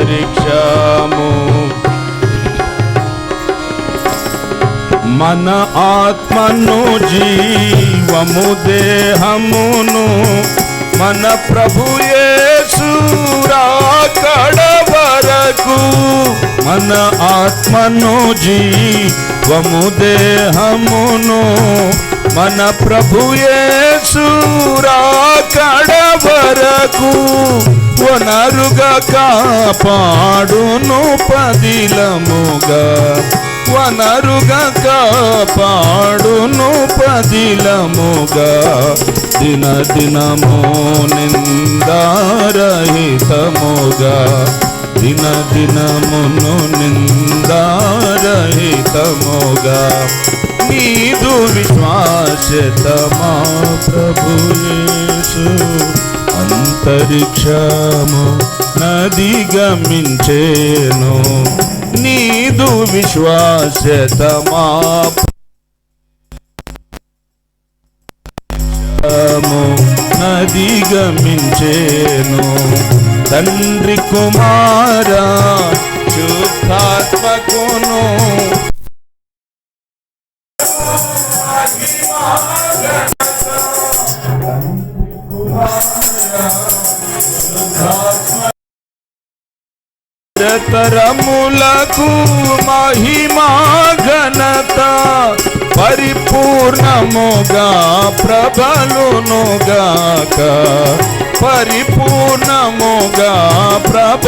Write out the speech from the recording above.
అంతరిక్షము మన ఆత్మను జీవము దేహమును మన ప్రభు యేసురాకడ వరకు మన ఆత్మను జీవము దేహమును మన ప్రభు యేసురాకడ వరకు వనరుగా కాపాడును పదిలముగా. వనరుగా కాపాడును పదిలముగా. దిన దినము నిందారహితముగా. దిన దినమును నిందారహితముగా. నీదు విశ్వాసతమా ప్రభుయేసు అంతరిక్షము నది గమించేను నీదు విశ్వాసతమా నది గమించేను తండ్రి కుమార శుద్ధాత్మకును. తరములకు మహిమా ఘనత పరిపూర్ణముగా ప్రభలునుగాక పరిపూర్ణముగా ప్రభ